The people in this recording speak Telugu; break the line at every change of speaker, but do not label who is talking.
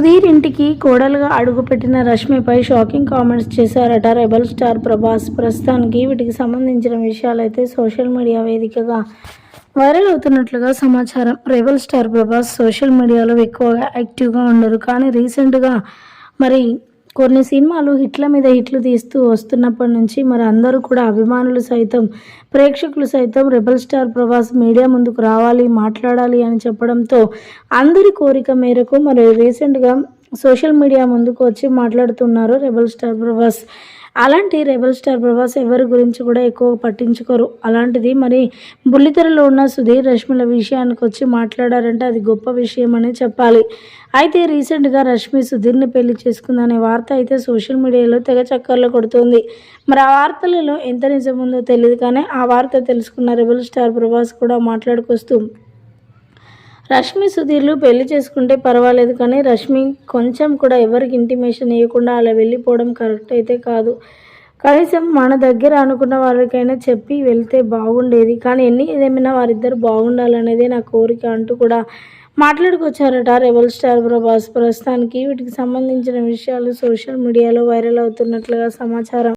సుధీర్ ఇంటికి కోడలుగా అడుగుపెట్టిన రష్మిపై షాకింగ్ కామెంట్స్ చేశారట రెబల్ స్టార్ ప్రభాస్. ప్రస్తుతానికి వీటికి సంబంధించిన విషయాలైతే సోషల్ మీడియా వేదికగా వైరల్ అవుతున్నట్లుగా సమాచారం. రెబల్ స్టార్ ప్రభాస్ సోషల్ మీడియాలో ఎక్కువగా యాక్టివ్గా ఉండరు. కానీ రీసెంట్గా మరి కొన్ని సినిమాలు హిట్ల మీద హిట్లు తీస్తూ వస్తున్నప్పటి నుంచి మరి అందరూ కూడా అభిమానులు సైతం ప్రేక్షకులు సైతం రెబల్ స్టార్ ప్రభాస్ మీడియా ముందుకు రావాలి మాట్లాడాలి అని చెప్పడంతో అందరి కోరిక మేరకు మరి రీసెంట్గా సోషల్ మీడియా ముందుకు వచ్చి మాట్లాడుతున్నారు రెబల్ స్టార్ ప్రభాస్. అలాంటి రెబల్ స్టార్ ప్రభాస్ ఎవరి గురించి కూడా ఎక్కువ పట్టించుకోరు. అలాంటిది మరి బుల్లితెరలో ఉన్న సుధీర్ రష్మిల విషయానికి వచ్చి మాట్లాడారంటే అది గొప్ప విషయం అనే చెప్పాలి. అయితే రీసెంట్గా రష్మి సుధీర్ని పెళ్ళి చేసుకుందనే వార్త అయితే సోషల్ మీడియాలో తెగ చక్కర్లు కొడుతుంది. మరి ఆ వార్తలలో ఎంత నిజముందో తెలియదు కానీ ఆ వార్త తెలుసుకున్న రెబల్ స్టార్ ప్రభాస్ కూడా మాట్లాడుకొస్తూ రష్మి సుధీర్లు పెళ్ళి చేసుకుంటే పర్వాలేదు కానీ రష్మి కొంచెం కూడా ఎవరికి ఇంటిమేషన్ ఇవ్వకుండా అలా వెళ్ళిపోవడం కరెక్ట్ అయితే కాదు. కనీసం మన దగ్గర అనుకున్న వారికైనా చెప్పి వెళ్తే బాగుండేది. కానీ ఎన్ని ఏదేమైనా వారిద్దరు బాగుండాలనేదే నా కోరిక అంటూ కూడా మాట్లాడుకొచ్చారట రెబల్ స్టార్ ప్రభాస్. ప్రస్తుతానికి వీటికి సంబంధించిన విషయాలు సోషల్ మీడియాలో వైరల్ అవుతున్నట్లుగా సమాచారం.